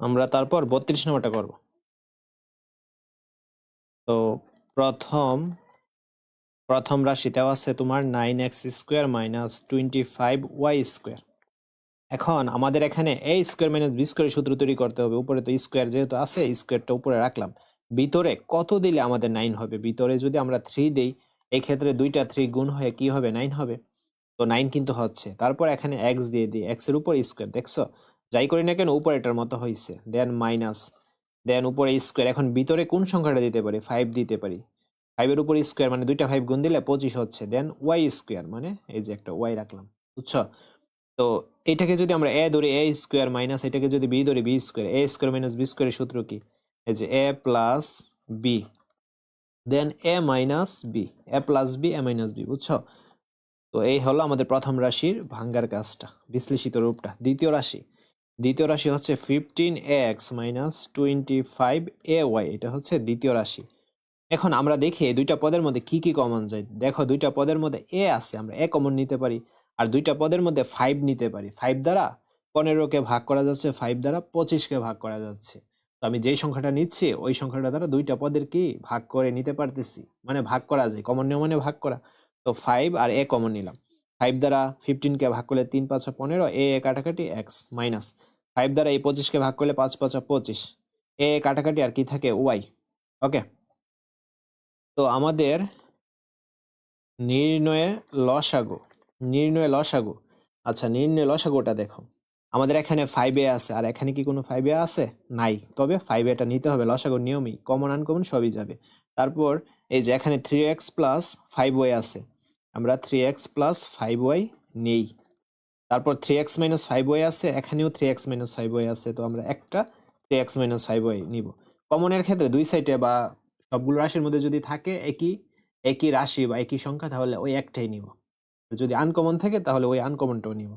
আমরা তারপর বত্রিশ নম্বরটা করব। তো প্রথম প্রথম রাশিতেও আছে তোমার nine x square minus twenty five y square এখন আমাদের এখানে a square minus b square সূত্র তৈরি করতে হবে। উপরে তো স্কোয়ার যেহেতু আছে স্কোয়ারটা উপরে রাখলাম। ভিতরে কত দিলে আমাদের নাইন হবে? ভিতরে যদি আমরা থ্রি দিই এই ক্ষেত্রে দুইটা থ্রি গুণ হয়ে কি হবে? নাইন হবে। তো নাইন কিন্তু হচ্ছে। তারপর এখানে এক্স দিয়ে দিই। এক্সের উপর স্কোয়ার দেখছ? যাই করি না কেন উপরে এটার মতো হয়েছে দেন মাইনাস দেন উপরে স্কোয়ার এখন ভিতরে কোন সংখ্যাটা দিতে পারি? ফাইভ দিতে পারি। ফাইভের উপর স্কোয়ার মানে দুইটা ফাইভ গুণ দিলে পঁচিশ হচ্ছে। দেন ওয়াই স্কোয়ার মানে এই যে একটা ওয়াই রাখলাম, বুঝছ? তো এটাকে যদি আমরা এ ধরি এ স্কোয়ার মাইনাস এটাকে যদি বি ধরি b square a square minus b স্কোয়ারের সূত্র কি? এই যে a plus b then a minus b a plus b a minus b বুঝছ? তো এই হলো আমাদের প্রথম রাশির ভাঙ্গার কাজটা, বিশ্লেষিত রূপটা। দ্বিতীয় রাশি। দ্বিতীয় রাশি হচ্ছে fifteen x minus twenty five a y এটা হচ্ছে দ্বিতীয় রাশি। এখন আমরা দেখি দুইটা পদের মধ্যে কি কি কমন যায়। দেখো দুইটা পদের মধ্যে এ আছে, আমরা এ কমন নিতে পারি, আর দুইটা পদের মধ্যে ফাইভ নিতে পারি। ফাইভ দ্বারা পনেরোকে ভাগ করা যাচ্ছে ফাইভ দ্বারা পঁচিশকে ভাগ করা যাচ্ছে। তো আমি যেই সংখ্যাটা নিচ্ছি, ওই সংখ্যাটা দ্বারা দুইটা পদের কি ভাগ করে নিতে পারতেছি। মানে ভাগ করা যায় কমন নিয়ম মানে ভাগ করা। তো ফাইভ আর এ কমন নিলাম। ফাইভ দ্বারা ফিফটিনকে ভাগ করলে তিন পাঁচা পনেরো, এ এ কাটাকাটি এক্স মাইনাস। ফাইভ দ্বারা এই পঁচিশকে ভাগ করলে পাঁচ পাঁচা পঁচিশ। এ এ কাটাকাটি আর কি থাকে ওয়াই। ওকে? তো আমাদের নির্ণয়ে লসাগু নির্ণয়ে লসাগু। আচ্ছা নির্ণয় লসাগুটা দেখো। আমাদের এখানে ফাইভ এ আছে, আর এখানে কি কোনো ফাইভ এ আছে? নাই। তবে ফাইভ এটা নিতে হবে, লসাগুর নিয়মই। কমন আনকমন সবই যাবে। তারপর এই যে এখানে three x plus five y আছে। আমরা three x plus five y নেই। তারপর three x minus five y আছে, এখানেও three x minus five y আছে, তো আমরা একটা three x minus five y নিব। কমনের ক্ষেত্রে দুই সাইডে বা সবগুলো রাশির মধ্যে যদি থাকে একই একই রাশি বা একই সংখ্যা, তাহলে ওই একটাই নিব। যদি আনকমন থাকে, তাহলে ওই আনকমনটাও নিব।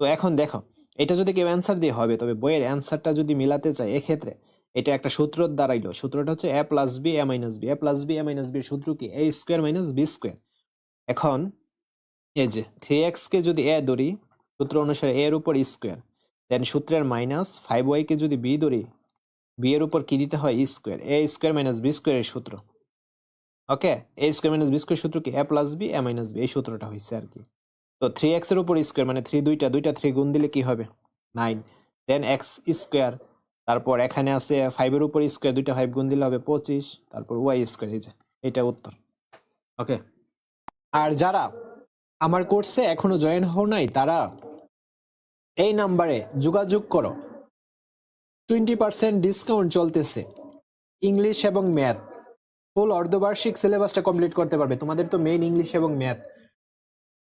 তো এখন দেখো, এটা যদি কেউ অ্যান্সার দিয়ে হবে, তবে বইয়ের অ্যান্সারটা যদি মিলাতে চায়, এক্ষেত্রে এটা একটা সূত্র দাঁড়াইলো সূত্রটা হচ্ছে a plus b a minus b a plus b a minus b সূত্র কি? A square minus b square এখন এই যে থ্রি কে যদি এ ধরি, সূত্র অনুসারে এর উপর স্কোয়ার দেন সূত্রের মাইনাস ফাইভ ওয়াইকে যদি বি ধরি বি এর উপর কি দিতে হয়? Square a square minus b স্কোয়ারের সূত্র। Okay a square minus b square সূত্র কি? A plus b a minus b এই সূত্রটা হয়েছে আর কি। তো থ্রি এক্সের উপর স্কোয়ার মানে থ্রি দুইটা দুইটা থ্রি গুণ দিলে কি হবে? নাইন দেন এক্স স্কোয়ার তারপর এখানে আছে ফাইভের উপর স্কোয়ার দুইটা ফাইভ গুণ দিলে হবে পঁচিশ, তারপর ওয়াই স্কোয়ার এই যে এটা উত্তর। ওকে আর যারা আমার কোর্সে এখনও জয়েন হও নাই, তারা এই নাম্বারে যোগাযোগ করো। টোয়েন্টি পার্সেন্ট ডিসকাউন্ট চলতেছে। ইংলিশ এবং ম্যাথ ফুল অর্ধবার্ষিক সিলেবাসটা কমপ্লিট করতে পারবে। তোমাদের তো মেইন ইংলিশ এবং ম্যাথ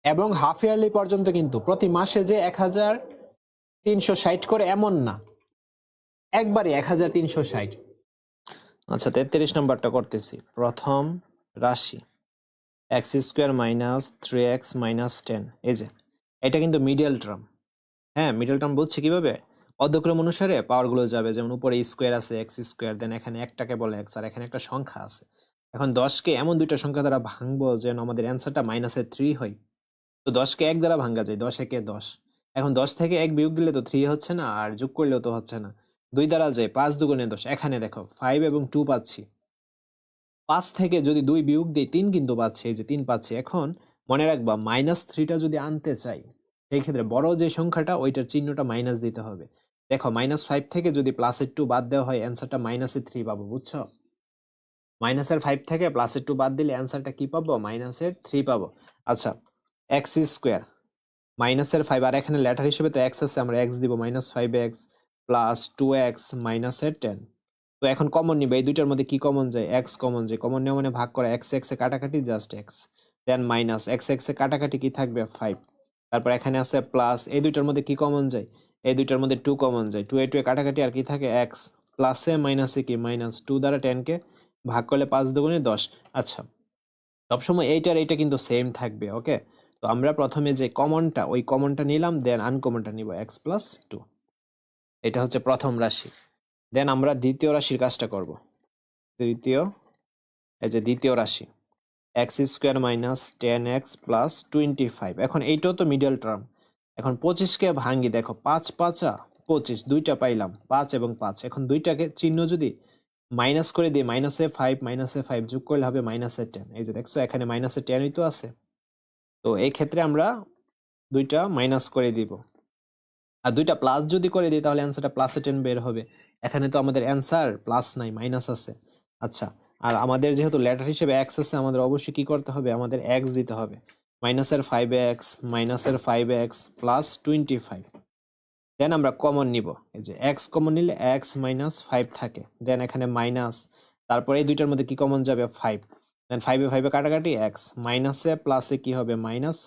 এবং হাফ ইয়ারলি পর্যন্ত কিন্তু প্রতি মাসে যে এক হাজার তিনশো ষাট করে এমন না। একবারে এক হাজার তিনশো ষাট। আচ্ছা তেত্রিশ নাম্বারটা করতেছি। প্রথম রাশি। X square minus three x minus ten, এই যে। এটা কিন্তু মিডিয়াল টার্ম। হ্যাঁ মিডল টার্ম বুঝছি কীভাবে? অধ্যক্রম অনুসারে পাওয়ারগুলো যাবে, যেমন উপরে স্কোয়ার আছে, এক্স স্কোয়ার, দেন এখানে একটাকে বলে এক্স, আর এখানে একটা সংখ্যা আছে। এখন দশকে এমন দুইটা সংখ্যা দ্বারা ভাঙবো যেন আমাদের অ্যান্সারটা মাইনাসের থ্রি হয়। তো দশকে এক দ্বারা ভাঙ্গা যায়, দশ, একে দশ। এখন দশ থেকে এক বিয়োগ দিলে তো থ্রি হচ্ছে না, আর যোগ করলেও তো হচ্ছে না। দুই দ্বারা যায়, পাঁচ দুগুণে দশ। এখানে দেখো ফাইভ এবং টু পাচ্ছি। পাঁচ থেকে যদি দুই বিয়োগ দিই তিন কিন্তু পাচ্ছি, এই যে তিন পাচ্ছি, এখন মনে রাখবা মাইনাস থ্রিটা যদি আনতে চাই, সেই ক্ষেত্রে বড় যে সংখ্যাটা, ওইটার চিহ্নটা মাইনাস দিতে হবে। দেখো মাইনাস ফাইভ থেকে যদি প্লাসের টু বাদ দেওয়া হয় অ্যান্সারটা মাইনাসের থ্রি পাবো, বুঝছ? মাইনাসের ফাইভ থেকে প্লাসের টু বাদ দিলে অ্যান্সারটা কি পাবো? মাইনাসের থ্রি পাবো। আচ্ছা এক্স স্কোয়ার মাইনাসের ফাইভ আর এখানে লেটার হিসেবে তো এক্স আছে, আমরা এক্স দিব minus five x plus two x মাইনাসের টেন তো এখন কমন নিবে, এই দুইটার মধ্যে কি কমন যায়? এক্স কমন যায়। কমন নেওয়া মানে ভাগ করা। এক্স এক্স কাটাকাটি just x then minus x x এ কাটাকাটি কি থাকবে? ফাইভ তারপর এখানে আছে প্লাস এই দুইটার মধ্যে কি কমন যায়? এই দুইটার মধ্যে টু কমন যায়। টু এ টু এ কাটাকাটি আর কি থাকে? এক্স প্লাসে মাইনাসে কি? মাইনাস টু দ্বারা টেনকে ভাগ করলে পাঁচ দুগুণে দশ। আচ্ছা। সবসময় এইটার এইটা কিন্তু সেম থাকবে ওকে তো আমরা প্রথমে যে কমনটা ওই কমনটা নিলাম দেন আনকমনটা নিব। এক্স প্লাস টু এটা হচ্ছে প্রথম রাশি। দেন আমরা দ্বিতীয় রাশির কাজটা করব। তৃতীয় এই যে দ্বিতীয় রাশি x square minus ten x plus twenty five এখন এইটাও তো মিডল টার্ম এখন পঁচিশকে ভাঙ্গি, দেখো পাঁচ পাঁচা, পঁচিশ, দুইটা পাইলাম, পাঁচ এবং পাঁচ। এখন দুইটাকে চিহ্ন যদি মাইনাস করে দিই মাইনাসে ফাইভ মাইনাসে ফাইভ যোগ করলে হবে মাইনাসে টেন এই যে দেখছ, এখানে মাইনাসে টেনই তো আছে। তো এই ক্ষেত্রে আমরা দুইটা মাইনাস করে দিব। আর দুইটা প্লাস যদি করে দিই, তাহলে অ্যান্সারটা প্লাসে টেন বের হবে। এখানে তো আমাদের অ্যান্সার প্লাস নাই মাইনাস আছে। আচ্ছা আর আমাদের যেহেতু লেটার হিসেবে এক্স আছে, আমাদের অবশ্যই কী করতে হবে? আমাদের এক্স দিতে হবে। মাইনাসের ফাইভ এক্স মাইনাসের five x plus twenty five then আমরা কমন নিব। এই যে এক্স কমন নিলে এক্স মাইনাস ফাইভ থাকে। দেন এখানে মাইনাস তারপরে এই দুইটার মধ্যে কি কমন যাবে? ফাইভ দেন ফাইভে ফাইভে কাটাকাটি এক্স মাইনাসে প্লাসে কি হবে? মাইনাস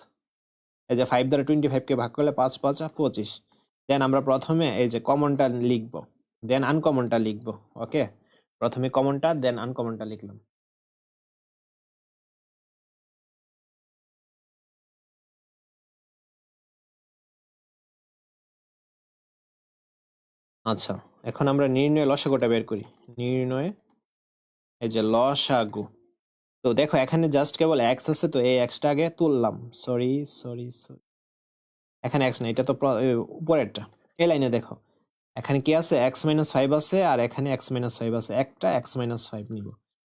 এই যে ফাইভ দ্বারা টোয়েন্টি ফাইভকে ভাগ করলে পাঁচ পাঁচ, পঁচিশ। দেন আমরা প্রথমে এই যে কমনটা লিখব। দেন আনকমনটা লিখব ওকে প্রথমে কমনটা দেন আনকমনটা লিখলাম। আচ্ছা এখন আমরা নির্ণয় লসাগুটা বের করি। নির্ণয়, এই যে লসাগু। তো দেখো, এখানে জাস্ট কেবল এক্স আছে, তো এই এক্সটা আগে তুললাম। সরি সরি সরি এখানে এক্স না এটা তো উপরেরটা। এই লাইনে দেখো। এখানে কি আছে? এক্স মাইনাস ফাইভ আছে আর এখানে এক্স মাইনাস ফাইভ আছে। একটা এক্স মাইনাস ফাইভ নিব।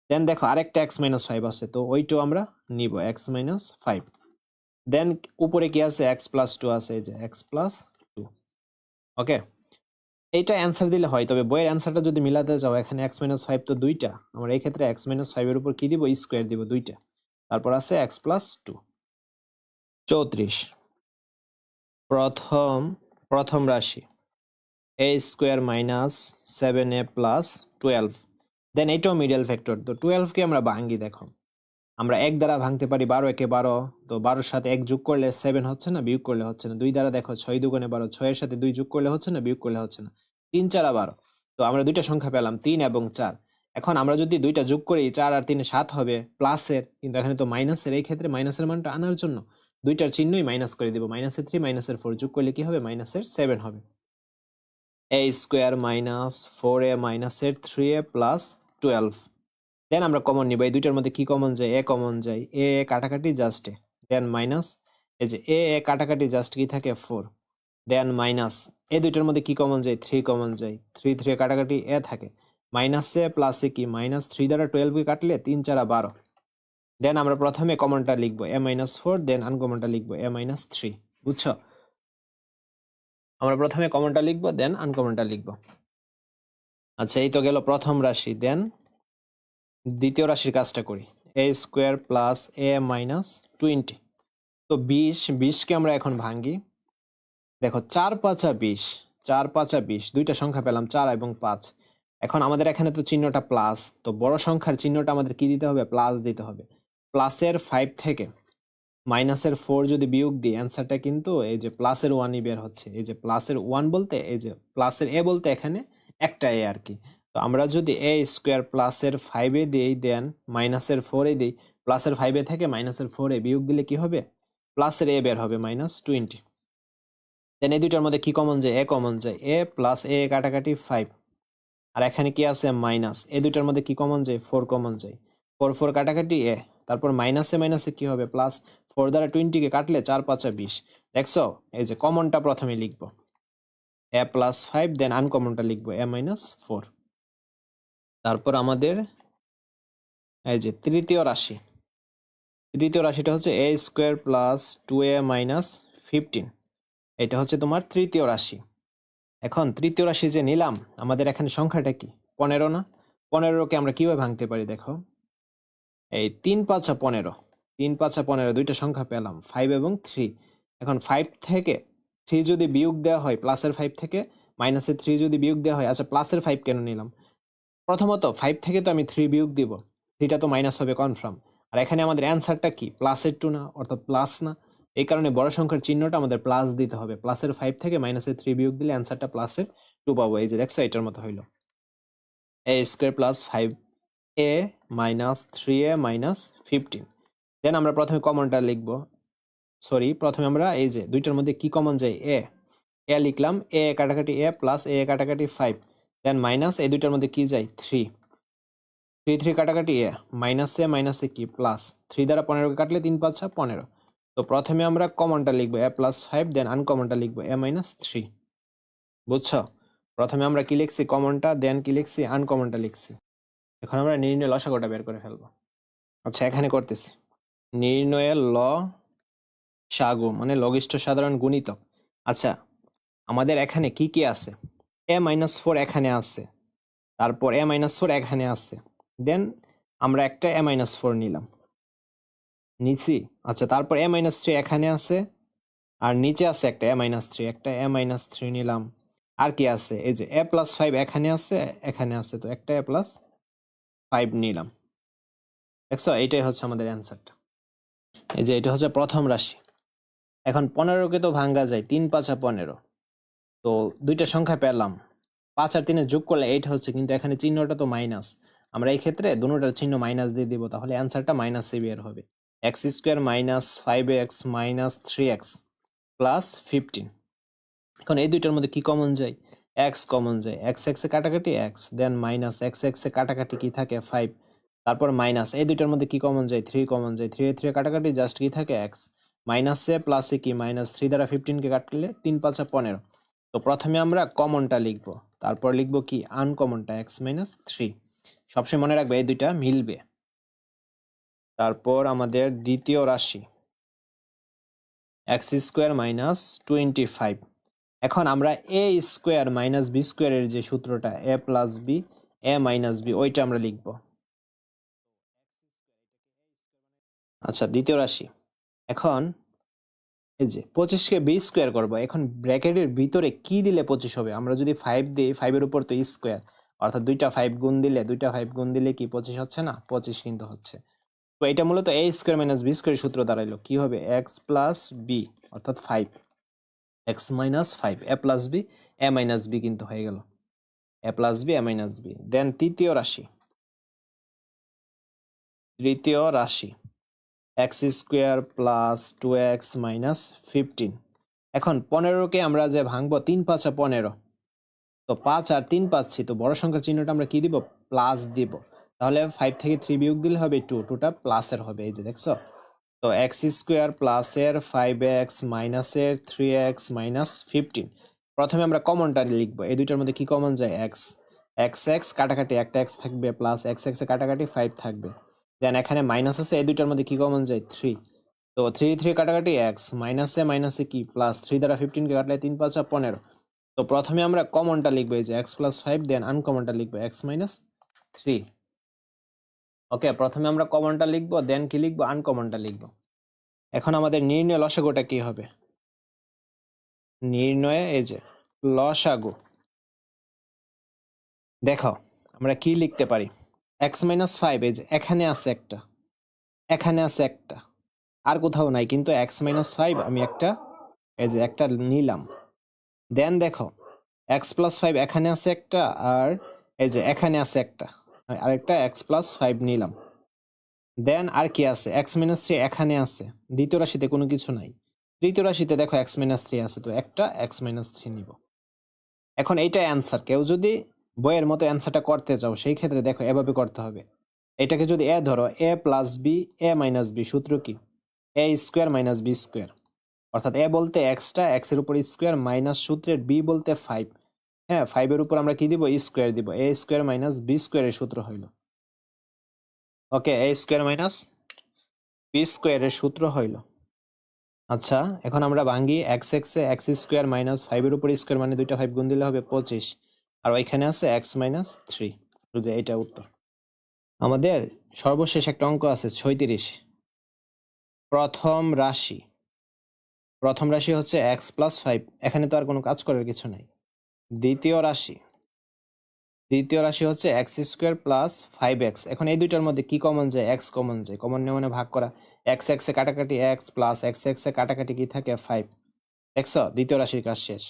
দেন দেখো আরেকটা এক্স মাইনাস ফাইভ আছে, তো ওইটাও আমরা নিব এক্স মাইনাস ফাইভ দেন উপরে কি আছে? এক্স প্লাস টু আছে, এই যে এক্স প্লাস টু ওকে এইটা অ্যান্সার দিলে হয়, তবে বইয়ের অ্যান্সারটা যদি মিলাতে যাও এখানে এক্স মাইনাস ফাইভ তো দুইটা। আমরা এই ক্ষেত্রে এক্স মাইনাস ফাইভের উপর কি দিব? স্কোয়ার দিব, দুইটা। তারপর আছে এক্স প্লাস টু চৌত্রিশ। প্রথম প্রথম রাশি। A square minus seven a plus twelve then এটাও মিডল ফ্যাক্টর তো টুয়েলভকে আমরা ভাঙ্গি দেখো। আমরা এক দ্বারা ভাঙতে পারি বারো, একে বারো। তো বারোর সাথে এক যোগ করলে সেভেন হচ্ছে না, বিয়োগ করলে হচ্ছে না। দুই দ্বারা দেখো, ছয় দুগুণে বারো, ছয়ের সাথে দুই যোগ করলে হচ্ছে না, বিয়োগ করলে হচ্ছে না। তিন চারা বারো। তো আমরা দুইটা সংখ্যা পেলাম, তিন এবং চার। এখন আমরা যদি দুইটা যোগ করি, চার আর তিনে সাত হবে প্লাসের কিন্তু এখানে তো মাইনাসের এই ক্ষেত্রে মাইনাসের মানটা আনার জন্য। দুইটার চিহ্নই মাইনাস করে দিব মাইনাসের থ্রি মাইনাসের ফোর যোগ করলে কি হবে? মাইনাসের সেভেন হবে। A square minus four a মাইনাসের three a plus twelve then আমরা কমন নিব। এই দুইটার মধ্যে কি কমন যায়? এ কমন যায়। এ এ কাটাকাটি জাস্ট এ দেন মাইনাস এই যে এ এ কাটাকাটি জাস্ট কি থাকে? ফোর দেন মাইনাস এই দুইটার মধ্যে কি কমন যায়? থ্রি কমন যায়। থ্রি থ্রি কাটাকাটি এ থাকে। মাইনাসে প্লাসে কি? মাইনাস থ্রি দ্বারা টুয়েলভকে কাটলে তিন, চারা বারো। দেন আমরা প্রথমে কমনটা লিখব। এ মাইনাস ফোর দেন আনকমনটা লিখব। এ মাইনাস থ্রি বুঝছ? আমরা প্রথমে কমনটা লিখব দেন আনকমনটা লিখব। আচ্ছা এই তো গেল প্রথম রাশি দেন দ্বিতীয় রাশির কাজটা করি। A square plus a minus twenty তো বিশ, বিশকে আমরা এখন ভাঙ্গি। দেখো, চার পাঁচা বিশ, চার পাঁচা বিশ, দুইটা সংখ্যা পেলাম, চার এবং পাঁচ। এখন আমাদের এখানে তো চিহ্নটা প্লাস তো বড় সংখ্যার চিহ্নটা আমাদের কি দিতে হবে? প্লাস দিতে হবে। প্লাসের ফাইভ থেকে। মাইনাসের ফোর যদি বিয়োগ দিই অ্যান্সারটা কিন্তু এই যে প্লাসের ওয়ানই বের হচ্ছে। এই যে প্লাসের ওয়ান বলতে, এই যে প্লাসের এ বলতে এখানে একটা এ আর কি। তো আমরা যদি এ স্কোয়ার প্লাসের ফাইভে দিই দেন মাইনাসের ফোরে দিই প্লাসের ফাইভে থেকে মাইনাসের ফোরে বিয়োগ দিলে কি হবে? প্লাসের এ বের হবে মাইনাস টোয়েন্টি দেন এই দুইটার মধ্যে কি কমন যায়? এ কমন যায়। এ প্লাস এ কাটাকাটি ফাইভ আর এখানে কি আছে? মাইনাস এ দুইটার মধ্যে কি কমন যায়? ফোর কমন যায়। ফোর ফোর কাটাকাটি এ তারপর মাইনাসে মাইনাসে কি হবে? প্লাস ফোর দ্বারা টোয়েন্টিকে কাটলে চার, পাঁচা বিশ। দেখছ? এই যে কমনটা প্রথমে লিখব। এ প্লাস ফাইভ দেন আনকমনটা লিখব এ মাইনাস ফোর তারপর আমাদের এই যে তৃতীয় রাশি। তৃতীয় রাশিটা হচ্ছে a square plus two a minus fifteen এটা হচ্ছে তোমার তৃতীয় রাশি। এখন তৃতীয় রাশি যে নিলাম, আমাদের এখানে সংখ্যাটা কি? পনেরো না? পনেরোকে আমরা কীভাবে ভাঙতে পারি দেখো? এই তিন, পাঁচা পনেরো। তিন, পাঁচা পনেরো, দুইটা সংখ্যা পেলাম। ফাইভ এবং থ্রি এখন ফাইভ থেকে থ্রি যদি বিয়োগ দেওয়া হয় প্লাসের ফাইভ থেকে মাইনাসের থ্রি যদি বিয়োগ দেওয়া হয় আচ্ছা প্লাসের ফাইভ কেন নিলাম? প্রথমত ফাইভ থেকে তো আমি থ্রি বিয়োগ দিব। থ্রিটা তো মাইনাস হবে কনফার্ম আর এখানে আমাদের অ্যান্সারটা কি? প্লাসের টু না, অর্থাৎ প্লাস না। এই কারণে বড় সংখ্যার চিহ্নটা আমাদের প্লাস দিতে হবে। প্লাসের ফাইভ থেকে মাইনাসের থ্রি বিয়োগ দিলে অ্যান্সারটা প্লাসের টু পাবো। এই যে দেখছ, এটার মতো হইল। A square plus five a minus three a minus fifteen then আমরা প্রথমে কমনটা লিখব। সরি প্রথমে আমরা এই যে দুইটার মধ্যে কি কমন যায়? এ এ লিখলাম এ কাটাকাটি এ প্লাস এ কাটাকাটি ফাইভ দেন মাইনাস এই দুইটার মধ্যে কি যায়? থ্রি থ্রি থ্রি কাটাকাটি এ মাইনাস এ মাইনাস এ কি? প্লাস থ্রি দ্বারা পনেরোকে কাটলে তিন পাঁচ, ছয়, পনেরো। তো প্রথমে আমরা কমনটা লিখব এ প্লাস ফাইভ দেন আনকমনটা লিখব এ মাইনাস থ্রি বুঝছ? প্রথমে আমরা কি লিখছি কমনটা দেন কি লিখছি? আনকমনটা লিখছি। এখন আমরা নির্ণয় লসাগুটা বের করে ফেলব। আচ্ছা এখানে করতেছি। নির্ণয়ের ল, সাগু মানে লঘিষ্ঠ সাধারণ গুণিতক আচ্ছা আমাদের এখানে কি কি আছে? এ মাইনাস ফোর এখানে আছে, তারপর এ মাইনাস ফোর এখানে আছে। দেন আমরা একটা এ মাইনাস ফোর নিলাম। নিচি আচ্ছা তারপর এ মাইনাস থ্রি এখানে আছে, আর নিচে আছে একটা এ মাইনাস থ্রি একটা এ মাইনাস থ্রি নিলাম। আর কি আছে? এই যে এ প্লাস ফাইভ এখানে আছে এখানে আছে, তো একটা এ প্লাস ফাইভ নিলাম। দেখছ? এইটাই হচ্ছে আমাদের অ্যান্সারটা এই যে এটা হচ্ছে প্রথম রাশি। এখন পনেরোকে তো ভাঙ্গা যায়, তিন পাঁচা পনেরো। তো দুইটা সংখ্যা পেলাম। পাঁচ আর তিনে যোগ করলে এইট হচ্ছে, কিন্তু এখানে চিহ্নটা তো মাইনাস আমরা এই ক্ষেত্রে দুটোটার চিহ্ন মাইনাস দিয়ে দিব, তাহলে অ্যান্সারটা মাইনাসে বের হবে। X square minus five x minus three x plus fifteen এখন এই দুইটার মধ্যে কি কমন যায়? এক্স কমন যায়। এক্স এক্সে কাটাকাটি এক্স দেন মাইনাস এক্স এক্সে কাটাকাটি কি থাকে? ফাইভ তারপর মাইনাস এই দুইটার মধ্যে কি কমন যায়? থ্রি কমন যায়। থ্রি থ্রি কাটাকাটি জাস্ট কি থাকে? এক্স মাইনাসে প্লাসে কি? মাইনাস থ্রি দ্বারা ফিফটিনকে কাটলে তিন পাঁচা পনেরো। তো প্রথমে আমরা কমনটা লিখব। তারপর লিখব কি? আনকমনটা এক্স মাইনাস থ্রি সবসময় মনে রাখবে এই দুইটা মিলবে। তারপর আমাদের দ্বিতীয় রাশি। X square minus twenty five এখন আমরা এ স্কোয়ার মাইনাস বি স্কোয়ারের যে সূত্রটা a plus b a minus b ওইটা আমরা লিখব। আচ্ছা দ্বিতীয় রাশি। এখন এই যে পঁচিশকে বি স্কোয়ার করব, এখন ব্র্যাকেটের ভিতরে কি দিলে পঁচিশ হবে? আমরা যদি ফাইভ দিই ফাইভের উপর তো স্কোয়ার অর্থাৎ দুইটা ফাইভ গুণ দিলে, দুইটা ফাইভ গুণ দিলে কি পঁচিশ হচ্ছে না? পঁচিশ কিন্তু হচ্ছে। তো এটা মূলত a square minus b square সূত্র দাঁড়াইলো। কি হবে? এক্স প্লাস বি অর্থাৎ five x minus five a plus b a minus b কিন্তু হয়ে গেল। A plus b a minus b then তৃতীয় রাশি। তৃতীয় রাশি। X square plus two x minus fifteen. এখন পনেরোকে আমরা যে ভাঙবো, তিন পাঁচা পনেরো। তো পাঁচ আর তিন পাচ্ছি, তো বড় সংখ্যার চিহ্নটা আমরা কি দিব? প্লাস দিব। তাহলে ফাইভ থেকে থ্রি বিয়োগ দিলে হবে টু, টুটা প্লাসের হবে, এই যে দেখছ? তো এক্স স্কোয়ার প্লাসের ফাইভ এক্স মাইনাসের থ্রি এক্স মাইনাস ফিফটিন। প্রথমে আমরা কমনটা লিখব, এই দুইটার মধ্যে কি কমন যায়? এক্স। এক্স এক্স কাটাকাটি, একটা এক্স থাকবে, প্লাস এক্স এক্সে কাটাকাটি ফাইভ থাকবে। দেন এখানে মাইনাস আছে, এই দুইটার মধ্যে কি কমন যায়? থ্রি তো থ্রি থ্রি কাটাকাটি এক্স মাইনাসে মাইনাসে কি? প্লাস থ্রি দ্বারা ফিফটিনকে কাটলে তিন, পাঁচা পনেরো। তো প্রথমে আমরা কমনটা লিখব, এই যে এক্স প্লাস ফাইভ দেন আনকমনটা লিখব এক্স মাইনাস থ্রি ওকে প্রথমে আমরা কমনটা লিখব দেন কি লিখব? আনকমনটা লিখব। এখন আমাদের নির্ণয় লসাগুটা কি হবে? নির্ণয়ে, এই যে লসাগু। দেখো, আমরা কি লিখতে পারি? এক্স মাইনাস ফাইভ, এই যে এখানে আছে একটা। এখানে আছে একটা। আর কোথাও নাই, কিন্তু এক্স মাইনাস ফাইভ আমি একটা, এই যে একটা নিলাম। দেন দেখো, এক্স প্লাস ফাইভ এখানে আছে একটা আর এই যে এখানে আছে একটা। আরেকটা এক্স প্লাস ফাইভ নিলাম। দেন আর কি আছে? এক্স মাইনাস থ্রি এখানে আছে। দ্বিতীয় রাশিতে কোনো কিছু নাই। তৃতীয় রাশিতে দেখো এক্স মাইনাস থ্রি আছে, তো একটা এক্স মাইনাস থ্রি নিব। এখন এইটা অ্যান্সার। কেউ যদি বইয়ের মতো অ্যান্সারটা করতে চাও, সেই ক্ষেত্রে দেখো এভাবে করতে হবে। এটাকে যদি এ ধরো, a plus b a minus b সূত্র কি? A square minus b square অর্থাৎ এ বলতে এক্সটা এক্সের উপর স্কোয়ার মাইনাস সূত্রের বি বলতে ফাইভ হ্যাঁ ফাইভের উপর আমরা কি দিব? স্কোয়ার দিব। এ স্কোয়ার মাইনাস বি স্কোয়ারের সূত্র হইল। Okay, a square minus b স্কোয়ারের সূত্র হইল। আচ্ছা এখন আমরা ভাঙ্গি x x x square minus ফাইভের উপর স্কোয়ার মানে দুইটা ফাইভ গুণ দিলে হবে পঁচিশ। আর ওইখানে আছে এক্স মাইনাস থ্রি যে এটা উত্তর। আমাদের সর্বশেষ একটা অঙ্ক আছে ছয়ত্রিশ। প্রথম রাশি। প্রথম রাশি হচ্ছে এক্স প্লাস ফাইভ এখানে তো আর কোনো কাজ করার কিছু নাই। দ্বিতীয় রাশি। দ্বিতীয় রাশি হচ্ছে x square plus five x এখন এই দুইটার মধ্যে কি কমন যায়? এক্স কমন যায়। কমন নিয়ে মানে ভাগ করা। এক্স এক্সে কাটাকাটি এক্স প্লাস এক্স এক্সে কাটাকাটি কি থাকে? ফাইভ দেখছ? দ্বিতীয় রাশির কাজ শেষ।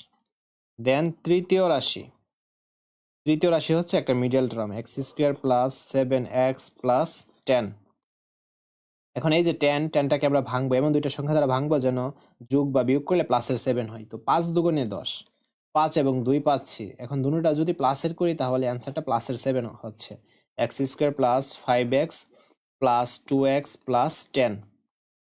দেন তৃতীয় রাশি। তৃতীয় রাশি হচ্ছে একটা middle term x square plus seven x plus ten এখন এই যে টেন টেনটাকে আমরা ভাঙবো, এমন দুইটা সংখ্যা দ্বারা ভাঙবো যেন যোগ বা বিয়োগ করলে প্লাসের সেভেন হয়। তো পাঁচ দুগুণে দশ, পাঁচ এবং দুই পাচ্ছি। এখন দুটোটা যদি প্লাসের করি তাহলে অ্যান্সারটা প্লাসের সেভেন হচ্ছে। X square plus five x plus two x plus ten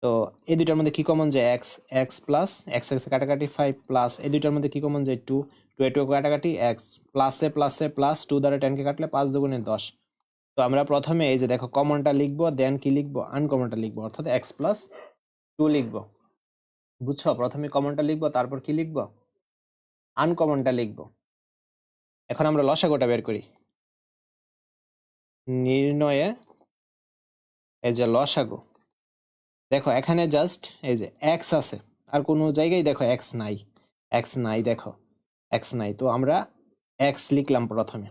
তো এই দুইটার মধ্যে কি কমন যায়? X x plus x x কাটাকাটি ফাইভ প্লাস এই দুইটার মধ্যে কি কমন যায়? টু টু টু কাটাকাটি এক্স প্লাসে প্লাসে প্লাস টু দ্বারা টেনকে কাটলে পাঁচ দুগুণে দশ। তো আমরা প্রথমে এই যে দেখো কমনটা লিখব দেন কি লিখব? আনকমনটা লিখব, অর্থাৎ এক্স প্লাস টু লিখব। বুঝছ? প্রথমে কমনটা লিখব, তারপর কি লিখব? আনকমনটা লিখব। এখন আমরা লসাগুটা বের করি। নির্ণয়ে এই যে লসাগু। দেখো, এখানে জাস্ট এই যে এক্স আছে, আর কোনো জায়গায় দেখো এক্স নাই। এক্স নাই, দেখো। এক্স নাই। তো আমরা এক্স লিখলাম প্রথমে।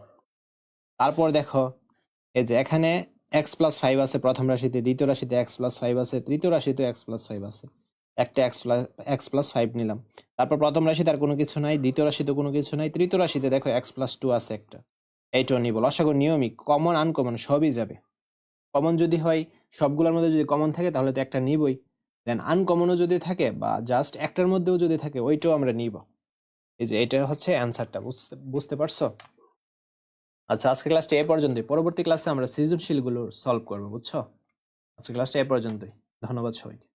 তারপর দেখো, এই যে এখানে এক্স প্লাস ফাইভ আছে প্রথম রাশিতে, দ্বিতীয় রাশিতে এক্স প্লাস ফাইভ আছে, তৃতীয় রাশিতে এক্স প্লাস ফাইভ আছে। একটা x plus x plus five নিলাম। তারপর প্রথম রাশিতে আর কোনো কিছু নাই, দ্বিতীয় রাশিতে কোনো কিছু নাই, তৃতীয় রাশিতে দেখো এক্স প্লাস টু আছে একটা। এইটাও নিব লসাগু নিয়মিক কমন আনকমন সবই যাবে। কমন যদি হয়, সবগুলোর মধ্যে যদি কমন থাকে, তাহলে তো একটা নিবই। দেন আনকমনও যদি থাকে বা জাস্ট একটার মধ্যেও যদি থাকে, ওইটাও আমরা নিব। এই যে এটা হচ্ছে অ্যান্সারটা বুঝতে বুঝতে পারছ? আচ্ছা আজকে ক্লাসটা এ পর্যন্তই। পরবর্তী ক্লাসে আমরা সৃজনশীলগুলো সলভ করব, বুঝছ? আজকে ক্লাসটা এ পর্যন্তই। ধন্যবাদ সবাইকে।